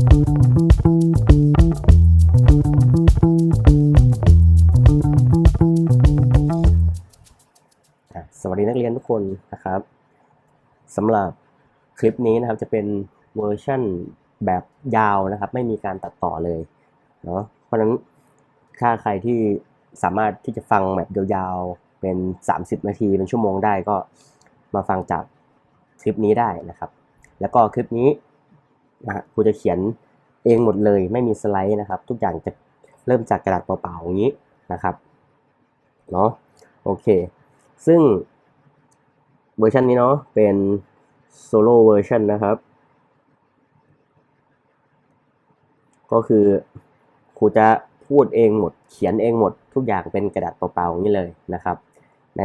สวัสดีนักเรียนทุกคนนะครับสำหรับคลิปนี้นะครับจะเป็นเวอร์ชั่นแบบยาวนะครับ ไม่มีการตัดต่อเลยเนาะเพราะฉะนั้นถ้าใครที่สามารถที่จะฟังแบบยาวๆเป็น 30 นาทีเป็นชั่วโมงได้ก็มาฟังจากคลิปนี้ได้นะครับ แล้วก็คลิปนี้ นะฮะครูจะเขียนเองหมดเลยไม่มีสไลด์นะครับ ทุกอย่างจะเริ่มจากกระดาษเปล่าๆอย่างนี้นะครับเนาะโอเค ซึ่งเวอร์ชันนี้เนาะเป็นโซโล่เวอร์ชันนะครับ ก็คือครูจะพูดเองหมด เขียนเองหมด ทุกอย่างเป็นกระดาษเปล่าๆอย่างนี้เลยนะครับ ใน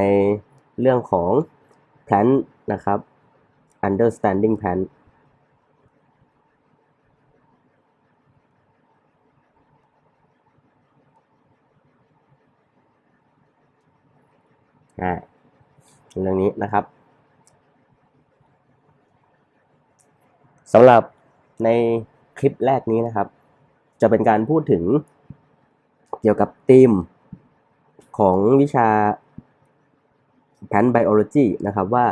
เรื่องของ plan นะครับ understanding plan อ่าเรื่องนี้นะครับสำหรับในคลิปแรกนี้นะครับ จะเป็นการพูดถึงเกี่ยวกับธีมของวิชา Plant Biology นะครับว่า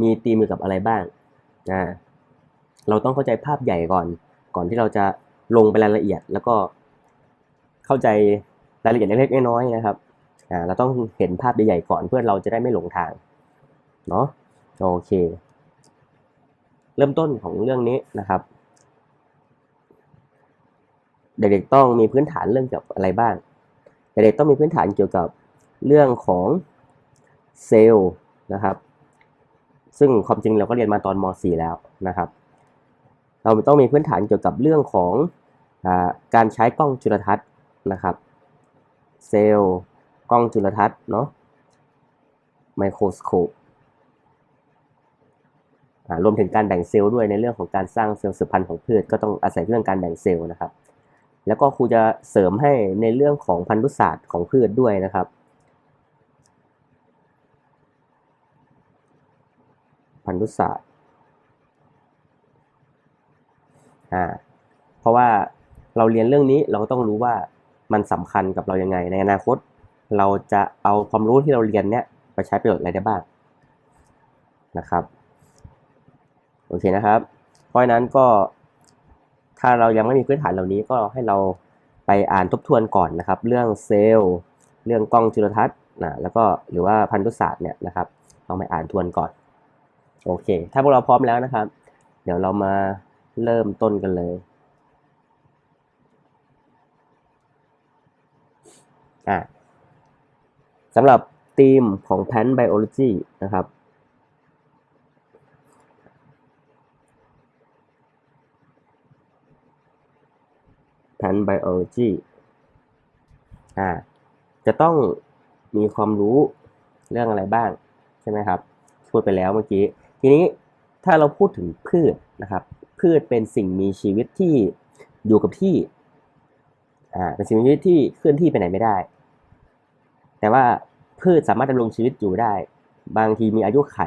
มีธีมเกี่ยวกับอะไรบ้างอ่าเราต้องเข้าใจภาพใหญ่ก่อน ก่อนที่เราจะลงไปรายละเอียด แล้วก็เข้าใจรายละเอียดเล็กๆน้อยๆนะครับ เราต้องเห็นภาพใหญ่ๆก่อนเพื่อเราจะได้ไม่หลงทางเนาะโอเค เริ่มต้นของเรื่องนี้นะครับ เด็กๆต้องมีพื้นฐานเรื่องเกี่ยวกับอะไรบ้าง เด็กๆต้องมีพื้นฐานเกี่ยวกับเรื่องของเซลล์นะครับ ซึ่งความจริงเราก็เรียนมาตอนม .4 แล้วนะครับ เราต้องมีพื้นฐานเกี่ยวกับเรื่องของอการใช้กล้องจุลทรรศน์นะครับ เซลล์ กล้องจุลทรรศน์เนาะไมโครสโคปรวมถึงการแบ่งเซลล์ด้วยในเรื่องของการสร้างเซลล์สืบพันธุ์ของพืชก็ต้องอาศัยเรื่องการแบ่งเซลล์นะครับ แล้วก็ครูจะเสริมให้ในเรื่องของพันธุศาสตร์ของพืชด้วยนะครับ พันธุศาสตร์อ่าเพราะว่าเราเรียนเรื่องนี้เราก็ต้องรู้ว่ามันสำคัญกับเรายังไงในอนาคต เราจะเอาความรู้ที่เราเรียนเนี้ยไปใช้ประโยชน์อะไรได้บ้างนะครับโอเคนะครับ เพราะฉะนั้นก็ถ้าเรายังไม่มีพื้นฐานเหล่านี้ก็ให้เราไปอ่านทบทวนก่อนนะครับ เรื่องเซลล์ เรื่องกล้องจุลทรรศน์นะแล้วก็หรือว่าพันธุศาสตร์เนี่ยนะครับลองไปอ่านทวนก่อน โอเค ถ้าพวกเราพร้อมแล้วนะครับ เดี๋ยวเรามาเริ่มต้นกันเลยอะ สำหรับธีมของ Plant Biology นะครับ Plant Biology อ่า จะต้องมีความรู้เรื่องอะไรบ้าง ใช่ไหมครับ พูดไปแล้วเมื่อกี้ ทีนี้ถ้าเราพูดถึงพืชนะครับ พืชเป็นสิ่งมีชีวิตที่อยู่กับที่ อ่า เป็นสิ่งมีชีวิตที่เคลื่อนที่ไปไหนไม่ได้ แต่ว่า พืชสามารถดำรงชีวิตอยู่ได้ บางทีมีอายุไข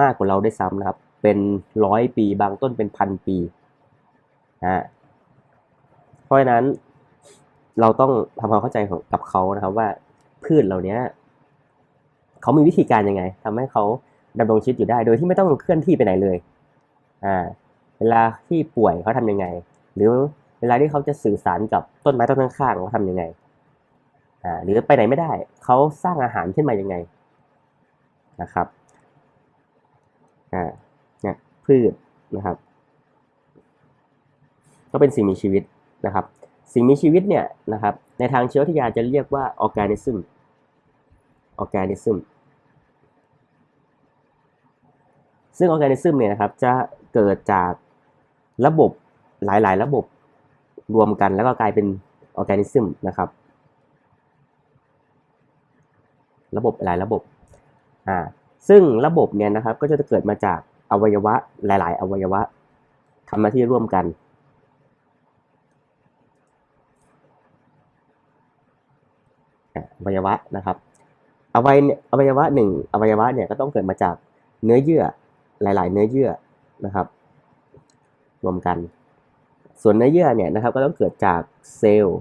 มากกว่าเราได้ซ้ำนะครับ เป็นร้อยปีบางต้นเป็นพันปีอ่าเพราะฉะนั้นเราต้องทำความเข้าใจของกับเขานะครับว่าพืชเหล่านี้เขามีวิธีการยังไงทำให้เขาดำรงชีวิตอยู่ได้ โดยที่ไม่ต้องเคลื่อนที่ไปไหนเลย อ่า เวลาที่ป่วยเขาทำยังไง หรือเวลาที่เขาจะสื่อสารกับต้นไม้ต้นข้างๆเขาทำยังไง อ่าหรือไปไหนไม่ได้ เขาสร้างอาหารขึ้นมายังไงนะครับอ่าเนี่ยพืชนะครับ ก็เป็นสิ่งมีชีวิตนะครับ สิ่งมีชีวิตเนี่ยนะครับ ในทางเชื้อวิทยาจะเรียกว่า organism organism ซึ่ง organism เนี่ยนะครับจะเกิดจากระบบหลาย ๆ ระบบรวมกันแล้วก็กลายเป็น organism นะครับ ระบบหลายระบบอ่าซึ่งระบบเนี่ยนะครับก็จะเกิดมาจากอวัยวะหลาย ๆ อวัยวะทำหน้าที่ร่วมกัน อวัยวะนะครับ อวัยอวัยวะหนึ่งอวัยวะเนี่ยก็ต้องเกิดมาจากเนื้อเยื่อหลาย ๆ เนื้อเยื่อนะครับ รวมกัน ส่วนเนื้อเยื่อเนี่ยนะครับ ก็ต้องเกิดจากเซลล์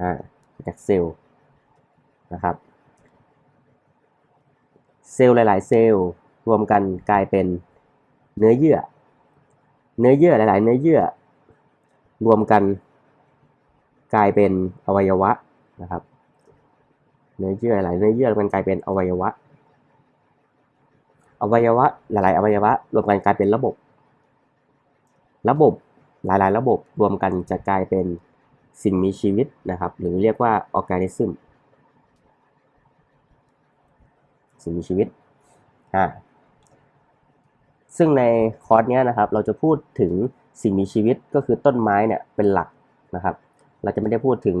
อ่า จากเซลล์ นะครับเซลล์หลาย ๆ เซลล์รวมกันกลายเป็นเนื้อเยื่อ เนื้อเยื่อหลาย ๆ เนื้อเยื่อ รวมกันกลายเป็นอวัยวะนะครับ เนื้อเยื่อหลายเนื้อเยื่อรวมกันกลายเป็นอวัยวะ อวัยวะหลาย ๆ อวัยวะ รวมกันกลายเป็นระบบ ระบบหลาย ๆ ระบบรวมกันจะกลายเป็นสิ่งมีชีวิตนะครับ หรือเรียกว่าออร์แกนิซึม สิ่งมีชีวิตอ่าซึ่งในคอร์สเนี้ยนะครับ เราจะพูดถึงสิ่งมีชีวิตก็คือต้นไม้เนี่ยเป็นหลักนะครับ เราจะไม่ได้พูดถึง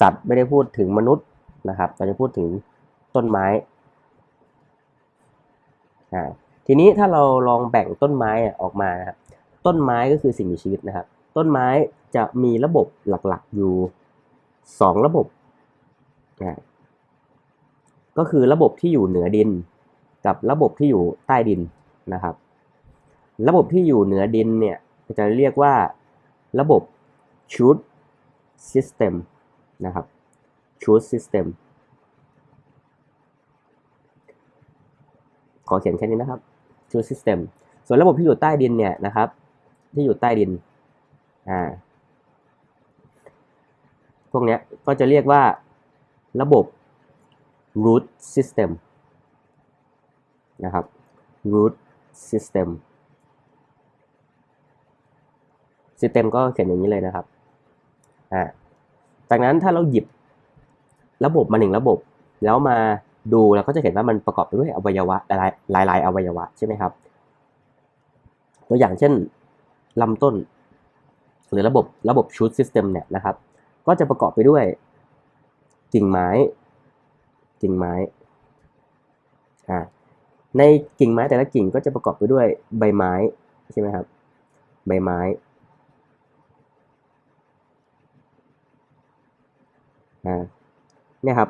สัตว์ไม่ได้พูดถึงมนุษย์นะครับ เราจะพูดถึงต้นไม้อ่าทีนี้ถ้าเราลองแบ่งต้นไม้ออกมานะครับ ต้นไม้ก็คือสิ่งมีชีวิตนะครับ ต้นไม้จะมีระบบหลักๆอยู่สองระบบอ่ ก็คือระบบที่อยู่เหนือดิน กับระบบที่อยู่ใต้ดินนะครับ ระบบที่อยู่เหนือดินเนี่ยจะเรียกว่าระบบ shoot system นะครับ shoot system ขอเขียนแค่นี้นะครับ shoot system ส่วนระบบที่อยู่ใต้ดินเนี่ยนะครับ ที่อยู่ใต้ดินอ่าพวกนี้ก็จะเรียกว่าระบบ root system นะครับ root system system ก็เขียนอย่างนี้เลยนะครับอ่าจากนั้นถ้าเราหยิบระบบมาหนึ่งระบบ แล้วมาดูเราก็จะเห็นว่ามันประกอบไปด้วยอวัยวะหลายหลายหลายอวัยวะใช่ไหมครับ ตัวอย่างเช่นลำต้น หรือระบบระบบชูตซิสเต็มเนี่ยนะครับ ก็จะประกอบไปด้วยกิ่งไม้ กิ่งไม้อ่าในกิ่งไม้แต่ละกิ่งก็จะประกอบไปด้วยใบไม้ใช่ไหมครับ ใบไม้อ่าเนี่ยครับ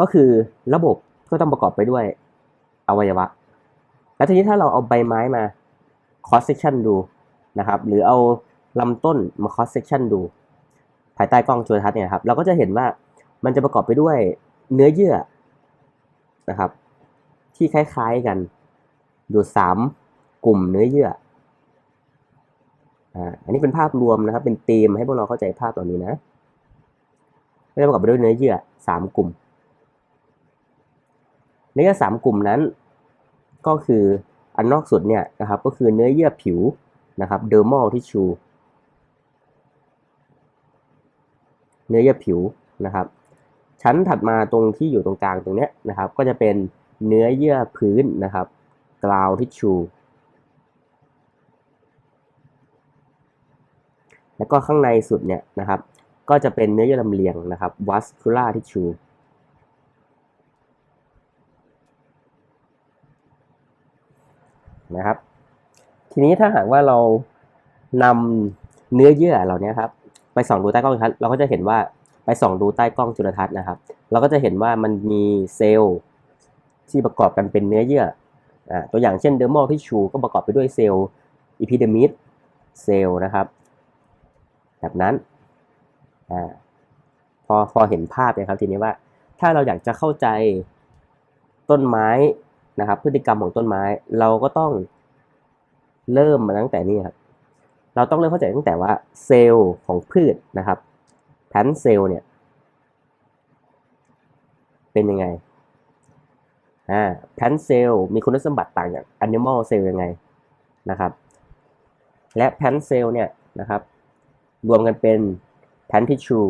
ก็คือระบบก็ต้องประกอบไปด้วยอวัยวะ แล้วทีนี้ถ้าเราเอาใบไม้มา cross section ดูนะครับ หรือเอาลำต้นมา cross section ดู ภายใต้กล้องจุลทรรศน์เนี่ยครับ เราก็จะเห็นว่ามันจะประกอบไปด้วยเนื้อเยื่อ นะครับ ที่คล้ายๆกันอยู่สามกลุ่มเนื้อเยื่ออ่าอันนี้เป็นภาพรวมนะครับ เป็นธีมให้พวกเราเข้าใจภาพเหล่านี้นะก็จะประกอบไปด้วยเนื้อเยื่อสามกลุ่ม เนื้อเยื่อสามกลุ่มนั้น ก็คืออันนอกสุดเนี่ยนะครับ ก็คือเนื้อเยื่อผิวนะครับ dermal tissue เนื้อเยื่อผิวนะครับ ชั้นถัดมาตรงที่อยู่ตรงกลางตรงเนี้ยนะครับ ก็จะเป็นเนื้อเยื่อพื้นนะครับ ground tissue แล้วก็ข้างในสุดเนี่ยนะครับ ก็จะเป็นเนื้อเยื่อลำเลียงนะครับ vascular tissue นะครับ ทีนี้ถ้าหากว่าเรานำเนื้อเยื่อเหล่านี้ครับ ไปส่องดูใต้กล้องจุลทรรศน์เราก็จะเห็นว่า ไปส่องดูใต้กล้องจุลทรรศน์นะครับ เราก็จะเห็นว่ามันมีเซลล์ที่ประกอบกันเป็นเนื้อเยื่ออตัวอย่างเช่น dermal tissue ก็ประกอบไปด้วยเซลล์ epidermis เซลล์นะครับ แบบนั้นอพอพอเห็นภาพนะครับทีนี้ว่า ถ้าเราอยากจะเข้าใจต้นไม้นะครับ พฤติกรรมของต้นไม้ เราก็ต้องเริ่มมาตั้งแต่นี้ครับเราต้องเริ่มเข้าใจตั้งแต่ว่าเซลล์ของพืชนะครับ แพนเซลเนี่ย เป็นยังไงอ่าแพนเซลมีคุณสมบัติต่างจาก animal cell ยังไงนะครับ และแพนเซลเนี่ยนะครับ รวมกันเป็นแพนทิชู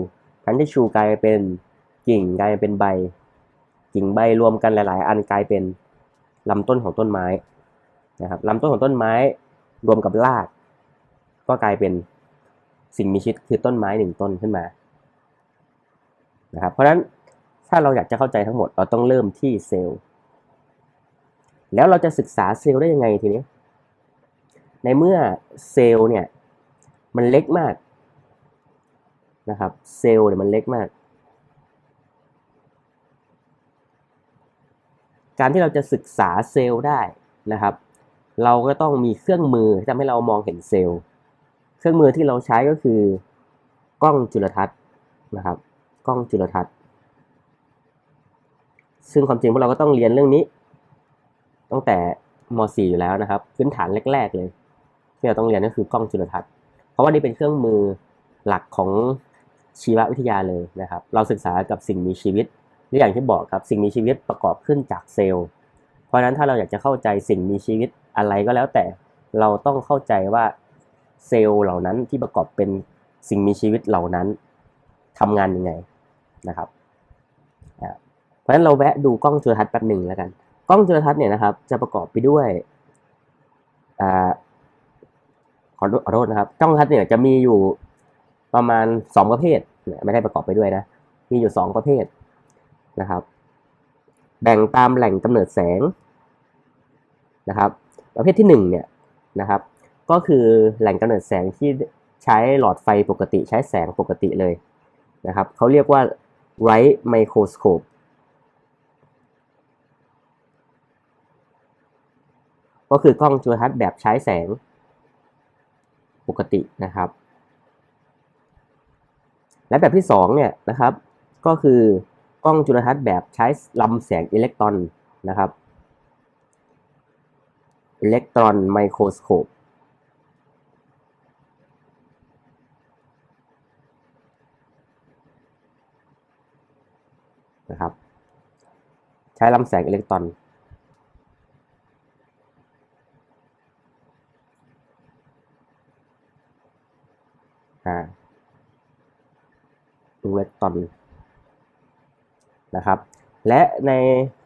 แพนทิชชูกลายเป็นกิ่งกลายเป็นใบ กิ่งใบรวมกันหลาย ๆ อันกลายเป็นลำต้นของต้นไม้นะครับลำต้นของต้นไม้รวมกับราก ก็กลายเป็นสิ่งมีชีวิตคือต้นไม้หนึ่งต้นขึ้นมา นะครับ เพราะฉะนั้นถ้าเราอยากจะเข้าใจทั้งหมดเราต้องเริ่มที่เซลล์ แล้วเราจะศึกษาเซลล์ได้ยังไงทีนี้ ในเมื่อเซลล์เนี่ยมันเล็กมากนะครับ เซลล์เนี่ยมันเล็กมาก การที่เราจะศึกษาเซลล์ได้นะครับ เราก็ต้องมีเครื่องมือที่ทำให้เรามองเห็นเซลล์ เครื่องมือที่เราใช้ก็คือกล้องจุลทรรศน์นะครับ กล้องจุลทรรศน์ ซึ่งความจริงพวกเราก็ต้องเรียนเรื่องนี้ ตั้งแต่ม .4 อยู่แล้วนะครับ พื้นฐานแรก ๆ เลย ที่เราต้องเรียนก็คือกล้องจุลทรรศน์ เพราะว่านี่เป็นเครื่องมือหลักของชีววิทยาเลยนะครับ เราศึกษากับสิ่งมีชีวิตและอย่างที่บอกครับสิ่งมีชีวิตประกอบขึ้นจากเซลล์ เพราะฉะนั้นถ้าเราอยากจะเข้าใจสิ่งมีชีวิตอะไรก็แล้วแต่เราต้องเข้าใจว่าเซลล์เหล่านั้นที่ประกอบเป็นสิ่งมีชีวิตเหล่านั้นทำงานยังไง นะครับเพราะฉะนั้นเราแวะดูกล้องจุลทรรศน์แป๊บหนึ่งแล้วกัน กล้องจุลทรรศน์เนี่ยนะครับจะประกอบไปด้วยอขอโทษนะครับกล้องจุลทรรศน์เนี่ยจะมีอยู่ประมาณสองประเภทไม่ได้ประกอบไปด้วยนะ มีอยู่สองประเภทนะครับ แบ่งตามแหล่งกำเนิดแสงนะครับ ประเภทที่หนึ่งเนี่ยนะครับ ก็คือแหล่งกำเนิดแสงที่ใช้หลอดไฟปกติใช้แสงปกติเลยนะครับเขาเรียกว่า light microscope ก็คือกล้องจุลทรรศน์แบบใช้แสงปกตินะครับ และแบบที่สองเนี่ยนะครับ ก็คือกล้องจุลทรรศน์แบบใช้ลำแสงอิเล็กตรอนนะครับอิเล็กตรอนไมโครสโคป นะครับ ใช้ลำแสงอิเล็กตรอน อ่าอิเล็กตรอนนะครับ และใน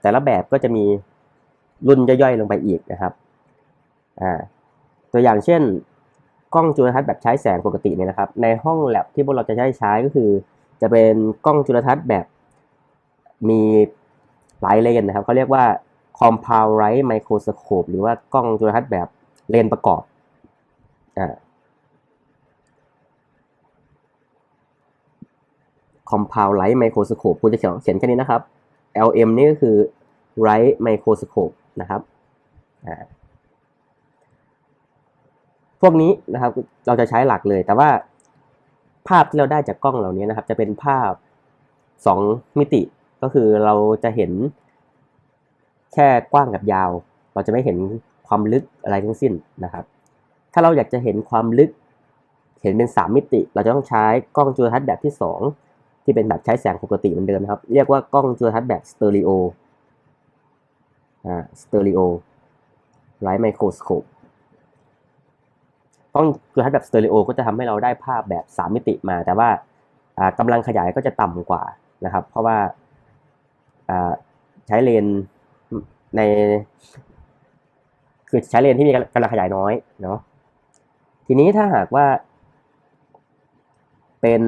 แต่ละแบบก็จะมีรุ่นย่อยๆลงไปอีกนะครับ อ่า ตัวอย่างเช่นกล้องจุลทรรศน์แบบใช้แสงปกติเนี่ยนะครับ ในห้องแลบที่พวกเราจะใช้ใช้ก็คือ จะเป็นกล้องจุลทรรศน์แบบ มีหลายเลนนะครับเขาเรียกว่า compound light microscope หรือว่ากล้องจุลทรรศน์แบบเลนประกอบอ่า compound light microscope คุณจะเขียนเขียนแค่นี้นะครับ LM นี่ก็คือ light microscope นะครับอ่าพวกนี้นะครับเราจะใช้หลักเลย แต่ว่าภาพที่เราได้จากกล้องเหล่านี้นะครับ จะเป็นภาพสองมิติ ก็คือเราจะเห็นแค่กว้างกับยาว เราจะไม่เห็นความลึกอะไรทั้งสิ้นนะครับ ถ้าเราอยากจะเห็นความลึก เห็นเป็นสามมิติ เราจะต้องใช้กล้องจุลทรรศน์แบบที่สองที่เป็นแบบใช้แสงปกติเหมือนเดิมนะครับ เรียกว่ากล้องจุลทรรศน์แบบสเตอริโออ่าสเตอริโอไลท์ไมโครสโคปกล้องจุลทรรศน์แบบสเตอริโอก็จะทำให้เราได้ภาพแบบ 3 มิติมา แต่ว่ากำลังขยายก็จะต่ำกว่านะครับ เพราะว่า ใช้เลนใน คือใช้เลนที่มีกำลังขยายน้อยเนาะทีนี้ถ้าหากว่า เป็น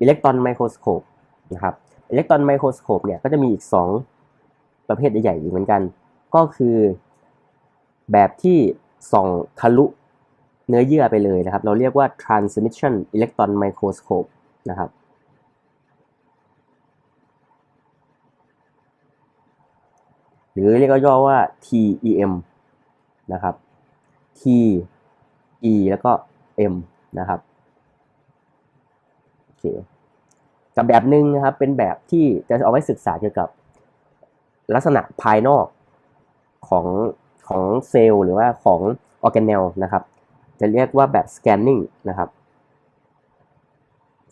อิเล็กตรอนไมโครสโคปนะครับอิเล็กตรอนไมโครสโคปเนี่ยก็จะมีอีก 2 ประเภทใหญ่ๆอีกเหมือนกัน ก็คือแบบที่ส่องทะลุเนื้อเยื่อไปเลยนะครับ เราเรียกว่า transmission electron microscope นะครับ รือเรียกย่อว่า TEM นะครับ T E แล้วก็ M นะครับโอเคกับแบบหนึ่งนะครับเป็นแบบที่จะเอาไว้ศึกษาเกี่ยวกับลักษณะภายนอกของของเซลล์หรือว่าของออร์แกเนลนะครับ จะเรียกว่าแบบ scanning นะครับ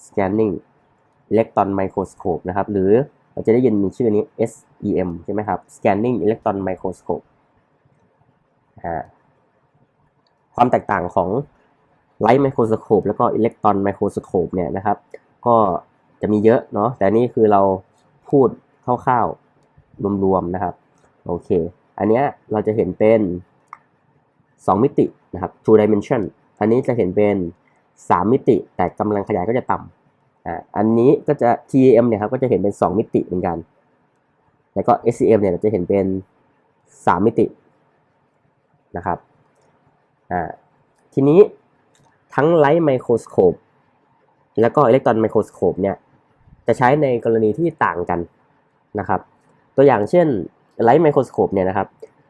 scanning electron microscope นะครับ หรือ เราจะได้ยินชื่อนี้ SEM ใช่ไหมครับ scanning electron microscope ความแตกต่างของ light microscope แล้วก็ electron microscope เนี่ยนะครับ ก็จะมีเยอะเนาะแต่นี่คือเราพูดคร่าวๆรวมๆนะครับ โอเค อันเนี้ยเราจะเห็นเป็น 2 มิตินะครับ two dimension อันนี้จะเห็นเป็น 3 มิติ แต่กำลังขยายก็จะต่ำ อ่าอันนี้ก็จะ TEM เนี่ยครับก็จะเห็นเป็น 2 มิติเหมือนกัน แล้วก็ SEM เนี่ยเราจะเห็นเป็น 3 มิตินะครับอ่าทีนี้ทั้ง light microscope แล้วก็อิเล็กตรอนไมโครสโคปเนี่ยจะใช้ในกรณีที่ต่างกันนะครับ ตัวอย่างเช่นไลท์ไมโครสโคปเนี่ยนะครับ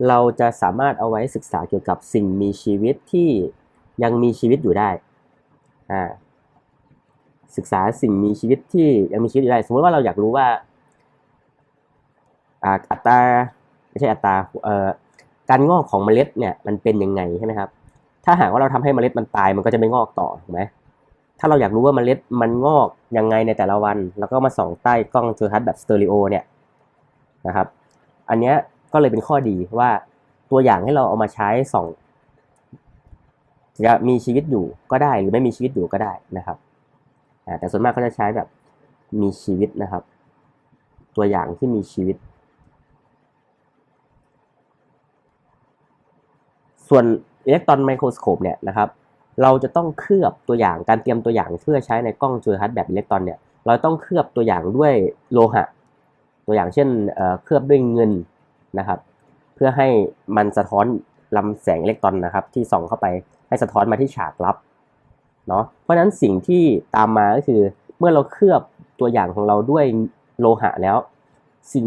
เราจะสามารถเอาไว้ศึกษาเกี่ยวกับสิ่งมีชีวิตที่ยังมีชีวิตอยู่ได้อ่า ศึกษาสิ่งมีชีวิตที่ยังมีชีวิตอยู่ได้ สมมติว่าเราอยากรู้ว่าอัตราไม่ใช่อัตราการงอกของเมล็ดเนี่ยมันเป็นยังไงใช่ไหมครับ ถ้าหากว่าเราทำให้เมล็ดมันตายมันก็จะไม่งอกต่อถูกไหมถ้าเราอยากรู้ว่าเมล็ดมันงอกยังไงในแต่ละวัน แล้วก็มาส่องใต้กล้องจุลทรรศน์แบบสเตอริโอเนี่ยนะครับ อันเนี้ยก็เลยเป็นข้อดีว่าตัวอย่างให้เราเอามาใช้ส่องจะมีชีวิตอยู่ก็ได้หรือไม่มีชีวิตอยู่ก็ได้นะครับ แต่ส่วนมากเขาจะใช้แบบมีชีวิตนะครับ ตัวอย่างที่มีชีวิต ส่วนอิเล็กตรอนไมโครสโคปเนี่ยนะครับ เราจะต้องเคลือบตัวอย่างการเตรียมตัวอย่างเพื่อใช้ในกล้องจุลทรรศน์แบบอิเล็กตรอนเนี่ยเราต้องเคลือบตัวอย่างด้วยโลหะ ตัวอย่างเช่นเอ่อเคลือบด้วยเงินนะครับ เพื่อให้มันสะท้อนลำแสงอิเล็กตรอนนะครับ ที่ส่องเข้าไปให้สะท้อนมาที่ฉากลับ เนาะเพราะฉะนั้นสิ่งที่ตามมาก็คือ เมื่อเราเคลือบตัวอย่างของเราด้วยโลหะแล้ว สิ่ง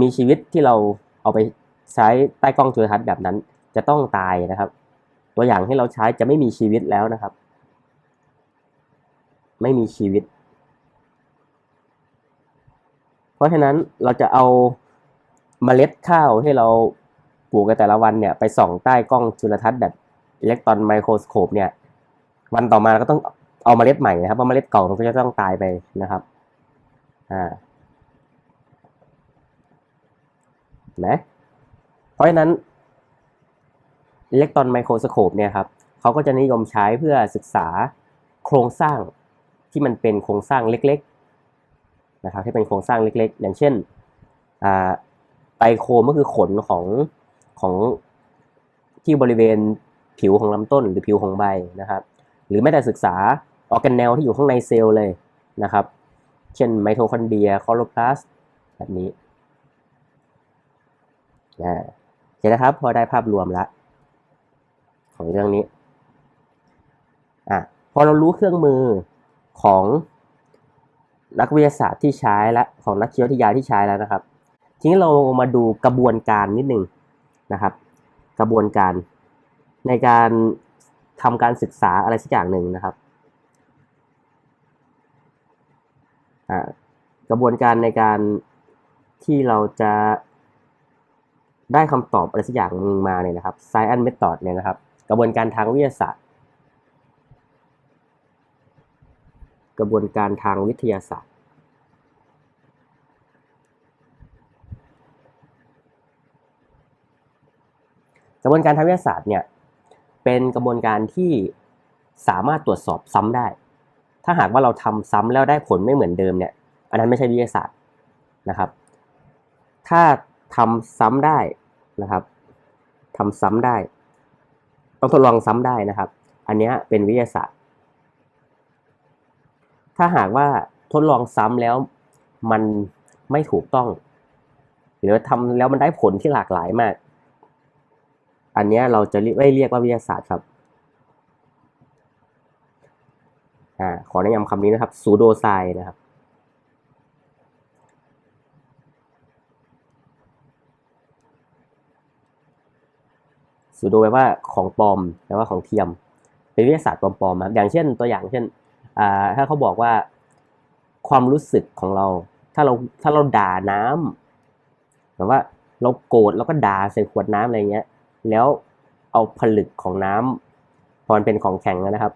มีชีวิตที่เราเอาไปใช้ใต้กล้องจุลทรรศน์แบบนั้น จะต้องตายนะครับ ตัวอย่างที่เราใช้จะไม่มีชีวิตแล้วนะครับ ไม่มีชีวิต เพราะฉะนั้นเราจะเอาเมล็ดข้าวที่เราปลูกในแต่ละวันเนี่ยไปส่องใต้กล้องจุลทรรศน์แบบอิเล็กตรอนไมโครสโคปเนี่ย วันต่อมาเราก็ต้องเอาเมล็ดใหม่นะครับเพราะเมล็ดเก่ามันก็จะต้องตายไปนะครับอ่านไหมเพราะฉะนั้นอิเล็กตรอนไมโครสโคปเนี่ยครับเขาก็จะนิยมใช้เพื่อศึกษาโครงสร้างที่มันเป็นโครงสร้างเล็กๆนะครับที่เป็นโครงสร้างเล็ก ๆ อย่างเช่นไตโคมก็คือขนของของที่บริเวณผิวของลำต้นหรือผิวของใบนะครับ หรือแม้แต่ศึกษาออร์แกเนลที่อยู่ข้างในเซลล์เลยนะครับ เช่นไมโทคอนเดรียคลอโรพลาสต์แบบนี้อ่าโอเคนะครับ พอได้ภาพรวมแล้วของเรื่องนี้อะพอเรารู้เครื่องมือของนักวิทยาศาสตร์ที่ใช้และของนักชีววิทยาที่ใช้แล้วนะครับ ทีนี้เรามาดูกระบวนการนิดหนึ่งนะครับ กระบวนการในการ ทำการศึกษาอะไรสักอย่างหนึ่งนะครับกระบวนการในการที่เราจะได้คำตอบอะไรสักอย่างหนึ่งมาเนี่ยนะครับ science method เนี่ยนะครับ กระบวนการทางวิทยาศาสตร์ กระบวนการทางวิทยาศาสตร์ กระบวนการทางวิทยาศาสตร์เนี่ย เป็นกระบวนการที่สามารถตรวจสอบซ้ำได้ ถ้าหากว่าเราทำซ้ำแล้วได้ผลไม่เหมือนเดิมเนี่ย อันนั้นไม่ใช่วิทยาศาสตร์นะครับ ถ้าทำซ้ำได้นะครับทำซ้ำได้ ต้องทดลองซ้ำได้นะครับ อันนี้เป็นวิทยาศาสตร์ ถ้าหากว่าทดลองซ้ำแล้วมันไม่ถูกต้อง หรือทำแล้วมันได้ผลที่หลากหลายมาก อันเนี้ยเราจะไม่เรียกว่าวิทยาศาสตร์ครับอ่าขอแนะนำคำนี้นะครับซูโดไซนะครับซูโดแปลว่าของปลอมแปลว่าของเทียม เป็นวิทยาศาสตร์ปลอมๆครับอย่างเช่นตัวอย่างเช่นถ้าเขาบอกว่าความรู้สึกของเรา ถ้าเราถ้าเราด่าน้ำแบบว่าเราโกรธแล้วก็ด่าใส่ขวดน้ำอะไรเงี้ย แล้วเอาผลึกของน้ำพอมันเป็นของแข็งนะครับ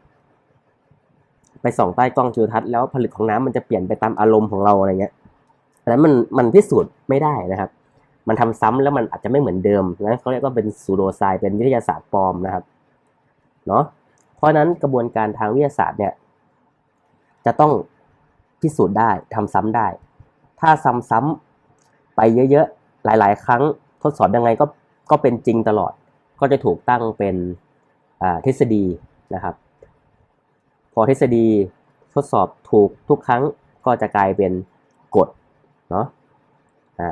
ไปส่องใต้กล้องจุลทรรศน์แล้วผลึกของน้ำมันจะเปลี่ยนไปตามอารมณ์ของเราอะไรเงี้ยอันนั้นมันมันพิสูจน์ไม่ได้นะครับ มันทำซ้ำแล้วมันอาจจะไม่เหมือนเดิมนั้นเขาเรียกว่าเป็นซูโดไซเป็นวิทยาศาสตร์ปลอมนะครับเนาะเพราะนั้นกระบวนการทางวิทยาศาสตร์เนี่ย จะต้องพิสูจน์ได้ทำซ้ำได้ ถ้าซ้ำๆไปเยอะๆหลาย ๆ ครั้งทดสอบยังไงก็ ก็เป็นจริงตลอด ก็จะถูกตั้งเป็นทฤษฎีนะครับ พอทฤษฎีทดสอบถูกทุกครั้งก็จะกลายเป็นกฎเนาะอ่า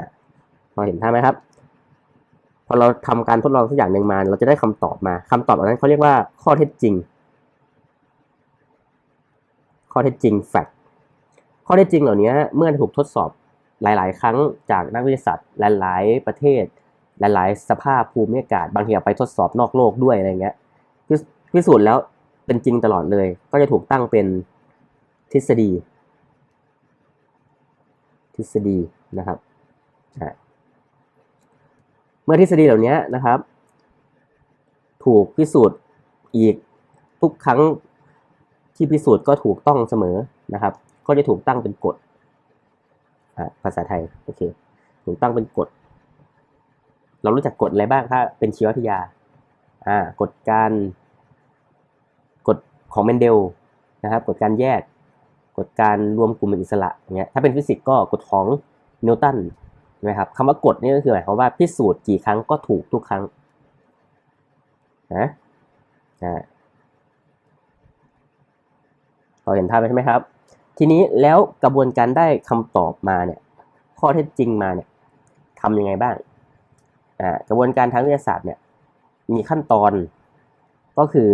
พอเห็นท่าไหมครับ พอเราทำการทดลองสักอย่างหนึ่งมา เราจะได้คำตอบมาคำตอบอันนั้นเขาเรียกว่าข้อเท็จจริง ข้อเท็จจริง fact ข้อเท็จจริงเหล่านี้เมื่อถูกทดสอบหลาย ๆ ครั้งจากนักวิทยาศาสตร์หลาย ๆ ประเทศ หลาย ๆ สภาพภูมิอากาศบางทีเอาไปทดสอบนอกโลกด้วยอะไรเงี้ยพิสูจน์แล้วเป็นจริงตลอดเลย ก็จะถูกตั้งเป็นทฤษฎี ทฤษฎีนะครับเมื่อทฤษฎีเหล่านี้นะครับ ถูกพิสูจน์อีกทุกครั้งที่พิสูจน์ก็ถูกต้องเสมอนะครับ ก็จะถูกตั้งเป็นกฎภาษาไทยโอเคถูกตั้งเป็นกฎ เรารู้จักกฎอะไรบ้างถ้าเป็นชีววิทยา อ่ากฎการกฎของเมนเดลนะครับกฎการแยกกฎการรวมกลุ่มเป็นอิสระอย่างเงี้ยถ้าเป็นฟิสิกส์ก็กฎของนิวตันใช่ไหมครับคำว่ากฎนี่ก็คือหมายความว่าพิสูจน์กี่ครั้งก็ถูกทุกครั้งนะอ่าพอเห็นภาพไหมใช่ไหมครับ ทีนี้แล้วกระบวนการได้คำตอบมาเนี่ย ข้อเท็จจริงมาเนี่ยทำยังไงบ้าง กระบวนการทางวิทยาศาสตร์เนี่ยมีขั้นตอนก็คือ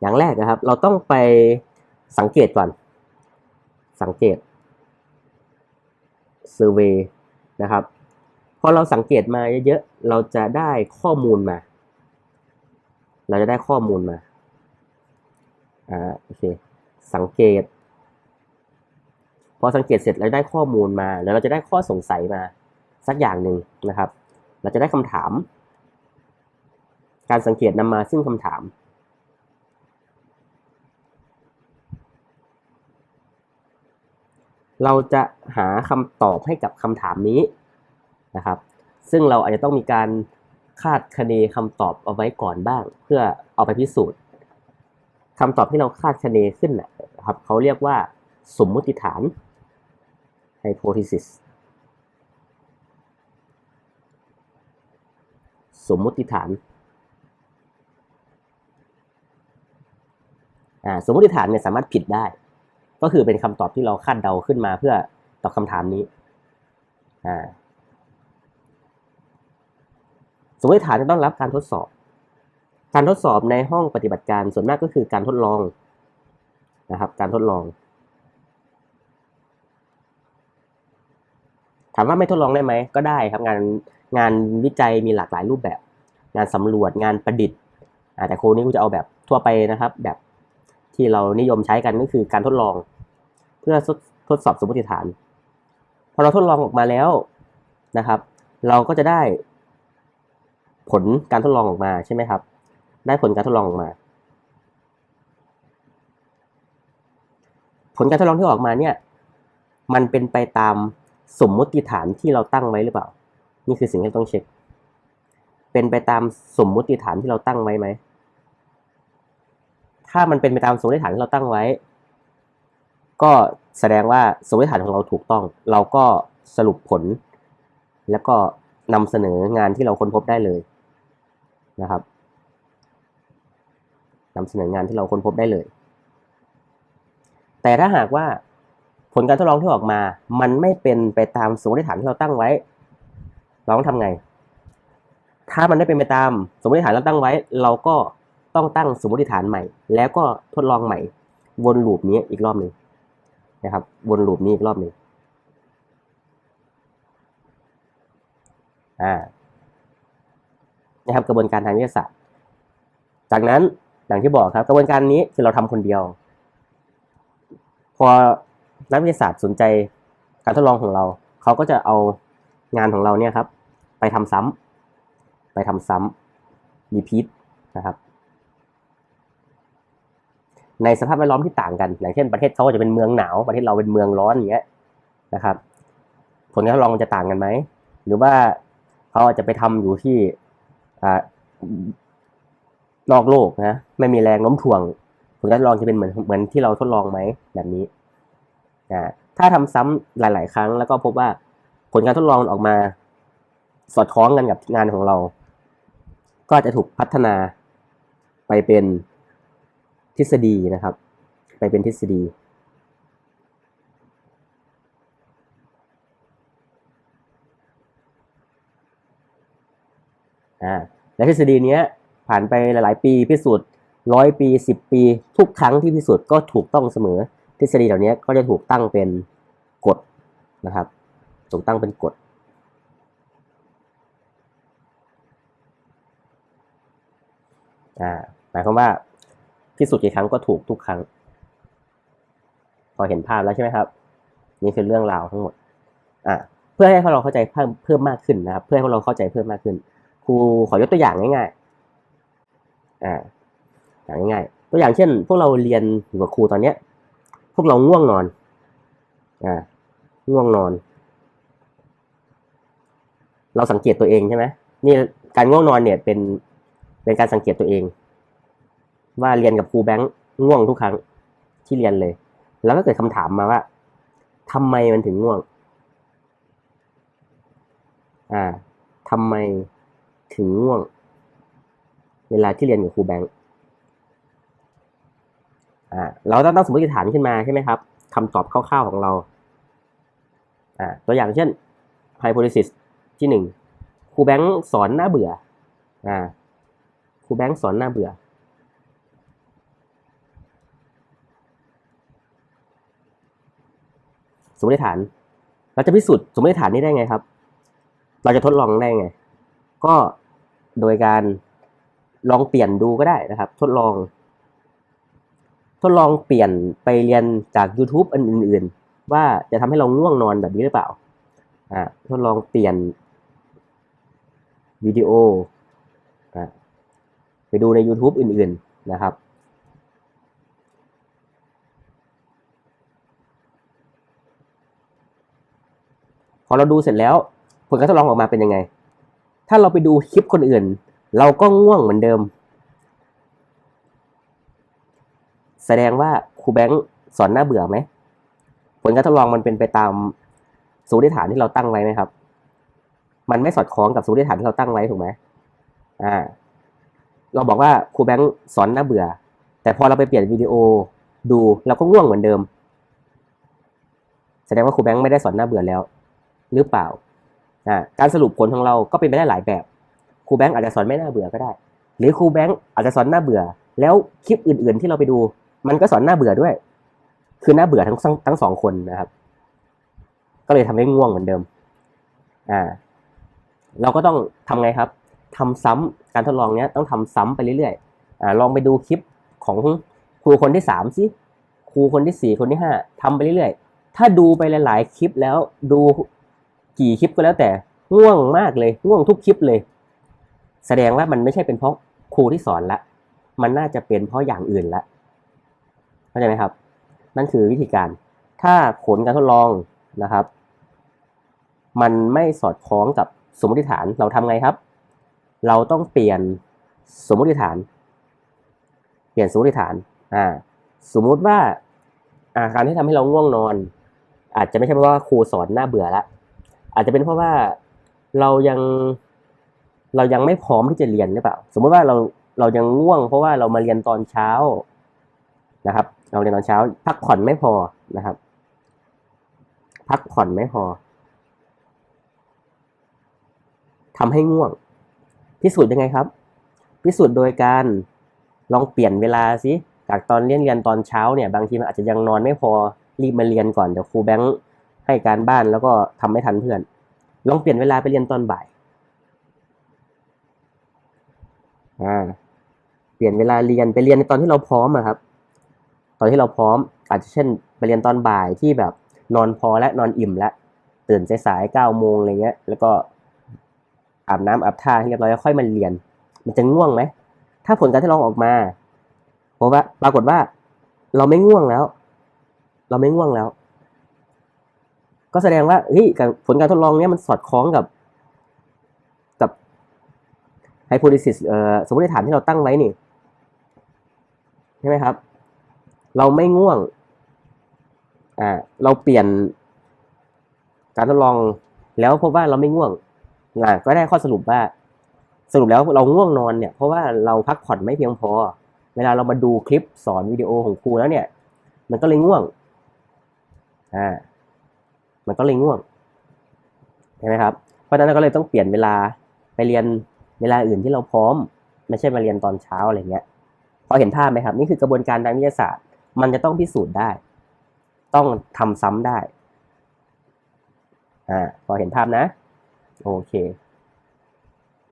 อย่างแรกนะครับ เราต้องไปสังเกตก่อน สังเกต survey นะครับพอเราสังเกตมาเยอะๆ เราจะได้ข้อมูลมา เราจะได้ข้อมูลมา อ่า โอเค สังเกต พอสังเกตเสร็จเราได้ข้อมูลมา แล้วเราจะได้ข้อสงสัยมาสักอย่างหนึ่งนะครับ เราจะได้คำถาม การสังเกตนำมาซึ่งคำถาม เราจะหาคำตอบให้กับคำถามนี้นะครับ ซึ่งเราอาจจะต้องมีการคาดคะเนคำตอบเอาไว้ก่อนบ้าง เพื่อเอาไปพิสูจน์คำตอบที่เราคาดคะเนขึ้นนะครับเขาเรียกว่าสมมุติฐาน hypothesis สมมุติฐานสมมติฐานเนี่ยสามารถผิดได้ ก็คือเป็นคำตอบที่เราคาดเดาขึ้นมาเพื่อตอบคำถามนี้สมมติฐานจะต้องรับการทดสอบ การทดสอบในห้องปฏิบัติการส่วนมากก็คือการทดลองนะครับ การทดลอง ถามว่าไม่ทดลองได้ไหมก็ได้ครับงานงานวิจัยมีหลากหลายรูปแบบ งานสำรวจงานประดิษฐ์แต่โคนี้กูจะเอาแบบทั่วไปนะครับ แบบที่เรานิยมใช้กันก็คือการทดลอง เพื่อทดสอบสมมติฐาน พอเราทดลองออกมาแล้วนะครับ เราก็จะได้ ผลการทดลองออกมาใช่ไหมครับ ได้ผลการทดลองออกมา ผลการทดลองที่ออกมาเนี่ย มันเป็นไปตาม สมมติฐานที่เราตั้งไว้หรือเปล่า นี่คือสิ่งที่ต้องเช็ค เป็นไปตามสมมติฐานที่เราตั้งไว้ไหม ถ้ามันเป็นไปตามสมมติฐานที่เราตั้งไว้ ก็แสดงว่าสมมติฐานของเราถูกต้อง เราก็สรุปผล แล้วก็นำเสนองานที่เราค้นพบได้เลยนะครับนำเสนองานที่เราค้นพบได้เลย แต่ถ้าหากว่า ผลการทดลองที่ออกมา มันไม่เป็นไปตามสมมติฐานที่เราตั้งไว้ เราต้องทำไง ถ้ามันไม่เป็นไปตามสมมติฐานเราตั้งไว้ เราก็ต้องตั้งสมมติฐานใหม่ แล้วก็ทดลองใหม่ วนลูปนี้อีกรอบหนึ่งนะครับ วนลูปนี้อีกรอบหนึ่งอ่านะครับกระบวนการทางวิทยาศาสตร์ จากนั้นอย่างที่บอกครับ กระบวนการนี้คือเราทำคนเดียว พอ นักวิทยาศาสตร์สนใจการทดลองของเรา เขาก็จะเอางานของเราเนี่ยครับ ไปทำซ้ำไปทำซ้ำรีพีทนะครับ ในสภาพแวดล้อมที่ต่างกัน อย่างเช่นประเทศเขาจะเป็นเมืองหนาว ประเทศเราเป็นเมืองร้อนอย่างเงี้ยนะครับ ผลการทดลองจะต่างกันไหม หรือว่าเขาอาจจะไปทำอยู่ที่นอกโลกนะ ไม่มีแรงโน้มถ่วงผลการทดลองจะเป็นเหมือนเหมือนที่เราทดลองไหมแบบนี้ นะถ้าทำซ้ำหลาย ๆ ครั้ง แล้วก็พบว่าผลการทดลองออกมา สอดคล้องกันกับงานของเรา ก็จะถูกพัฒนาไปเป็นทฤษฎีนะครับ ไปเป็นทฤษฎีและทฤษฎีนี้ผ่านไปหลาย ๆ ปีพิสูจน์ร้อยปีสิบปี ทุกครั้งที่พิสูจน์ก็ถูกต้องเสมอ ทฤษฎีเหล่านี้ก็จะถูกตั้งเป็นกฎนะครับถูกตั้งเป็นกฎหมายความว่าพิสูจน์กี่ครั้งก็ถูกทุกครั้ง พอเห็นภาพแล้วใช่ไหมครับ นี่คือเรื่องราวทั้งหมดอ่าเพื่อให้พวกเราเข้าใจเพิ่มเพิ่มมากขึ้นนะครับ เพื่อให้พวกเราเข้าใจเพิ่มมากขึ้น ครูขอยกตัวอย่างง่ายๆอ่าอย่างง่ายๆตัวอย่างเช่น พวกเราเรียนอยู่กับครูตอนเนี้ย พวกเราง่วงนอนอ่าง่วงนอน เราสังเกตตัวเองใช่ไหมนี่การง่วงนอนเนี่ยเป็นเป็นการสังเกตตัวเอง ว่าเรียนกับครูแบงค์ง่วงทุกครั้งที่เรียนเลย แล้วก็เกิดคำถามมาว่าทำไมมันถึงง่วง อ่าทำไมถึงง่วง เวลาที่เรียนกับครูแบงค์ อ่าเราต้องตั้งสมมติฐานขึ้นมาใช่ไหมครับคำตอบคร่าวๆของเราอ่าตัวอย่างเช่น hypothesis ที่หนึ่งครูแบงค์สอนน่าเบื่ออ่าครูแบงค์สอนน่าเบื่อสมมติฐาน เราจะพิสูจน์สมมติฐานนี้ได้ไงครับ เราจะทดลองได้ไง ก็โดยการลองเปลี่ยนดูก็ได้นะครับ ทดลอง ทดลองเปลี่ยนไปเรียนจาก YouTube อันอื่น ๆ ว่าจะทำให้เราง่วงนอนแบบนี้หรือเปล่าอ่าทดลองเปลี่ยนวิดีโออ่าไปดูใน YouTube อื่น ๆ นะครับพอเราดูเสร็จแล้วผลการทดลองออกมาเป็นยังไง ถ้าเราไปดูคลิปคนอื่น เราก็ง่วงเหมือนเดิม แสดงว่าครูแบงค์สอนน่าเบื่อไหมผลการทดลองมันเป็นไปตามสูตรฐานที่เราตั้งไว้ไหมครับ มันไม่สอดคล้องกับสูตรฐานที่เราตั้งไว้ถูกไหมอ่า เราบอกว่าครูแบงค์สอนน่าเบื่อ แต่พอเราไปเปลี่ยนวิดีโอดูเราก็ง่วงเหมือนเดิม แสดงว่าครูแบงค์ไม่ได้สอนน่าเบื่อแล้ว หรือเปล่าอ่าการสรุปผลของเราก็เป็นไปได้หลายแบบครูแบงค์อาจจะสอนไม่น่าเบื่อก็ได้ หรือครูแบงค์อาจจะสอนน่าเบื่อ แล้วคลิปอื่น ๆ ที่เราไปดู มันก็สอนน่าเบื่อด้วย คือน่าเบื่อทั้งทั้งสองคนนะครับ ก็เลยทำให้ง่วงเหมือนเดิม อ่า เราก็ต้องทำไงครับทำซ้ำการทดลองเนี้ยต้องทำซ้ำไปเรื่อยๆ อ่า ลองไปดูคลิปของครูคนที่สามสิครูคนที่สี่คนที่ห้าทำไปเรื่อยๆ ถ้าดูไปหลาย ๆ คลิปแล้วดูกี่คลิปก็แล้วแต่ง่วงมากเลยง่วงทุกคลิปเลย แสดงว่ามันไม่ใช่เป็นเพราะครูที่สอนละ มันน่าจะเป็นเพราะอย่างอื่นละ เข้าใจไหมครับ นั่นคือวิธีการ ถ้าผลการทดลองนะครับ มันไม่สอดคล้องกับสมมติฐานเราทำไงครับ เราต้องเปลี่ยนสมมติฐาน เปลี่ยนสมมติฐานอ่าสมมุติว่าอาการที่ทำให้เราง่วงนอน อาจจะไม่ใช่เพราะว่าครูสอนน่าเบื่อละอาจจะเป็นเพราะว่าเรายังเรายังไม่พร้อมที่จะเรียนหรือเปล่า สมมติว่าเราเรายังง่วง เพราะว่าเรามาเรียนตอนเช้านะครับ เราเรียนตอนเช้า พักผ่อนไม่พอนะครับ พักผ่อนไม่พอทำให้ง่วง พิสูจน์ยังไงครับ พิสูจน์โดยการลองเปลี่ยนเวลาสิจากตอนเรียนเรียนตอนเช้าเนี่ยบางทีมันอาจจะยังนอนไม่พอรีบมาเรียนก่อนเดี๋ยวครูแบงค์ให้การบ้านแล้วก็ทำไม่ทันเพื่อน ลองเปลี่ยนเวลาไปเรียนตอนบ่ายอ่าเปลี่ยนเวลาเรียนไปเรียนในตอนที่เราพร้อมอะครับ ตอนที่เราพร้อม อาจจะเช่นไปเรียนตอนบ่ายที่แบบนอนพอและนอนอิ่มแล้วตื่นสายๆเก้าโมงอะไรเงี้ย แล้วก็อาบน้ำอาบท่าให้เรียบร้อยแล้วค่อยมาเรียน มันจะง่วงไหม ถ้าผลการทดลองออกมาพราะว่าปรากฏว่า เราไม่ง่วงแล้ว เราไม่ง่วงแล้ว ก็แสดงว่าเฮ้ยการผลการทดลองเนี้ยมันสอดคล้องกับ กับไฮโพธีซิสเอ่อสมมติฐานที่เราตั้งไว้นี่ใช่ไหมครับ เราไม่ง่วง อ่า เราเปลี่ยนการทดลองแล้วพบว่าเราไม่ง่วงอ่าก็ได้ข้อสรุปว่า สรุปแล้วเราง่วงนอนเนี่ย เพราะว่าเราพักผ่อนไม่เพียงพอ เวลาเรามาดูคลิปสอนวิดีโอของครูแล้วเนี่ย มันก็เลยง่วง อ่า มันก็เลยง่วงใช่ไหมครับ เพราะฉะนั้นก็เลยต้องเปลี่ยนเวลาไปเรียนเวลาอื่นที่เราพร้อม ไม่ใช่มาเรียนตอนเช้าอะไรเงี้ยพอเห็นภาพไหมครับ นี่คือกระบวนการทางวิทยาศาสตร์ มันจะต้องพิสูจน์ได้ ต้องทำซ้ำได้ อ่า พอเห็นภาพนะ โอเค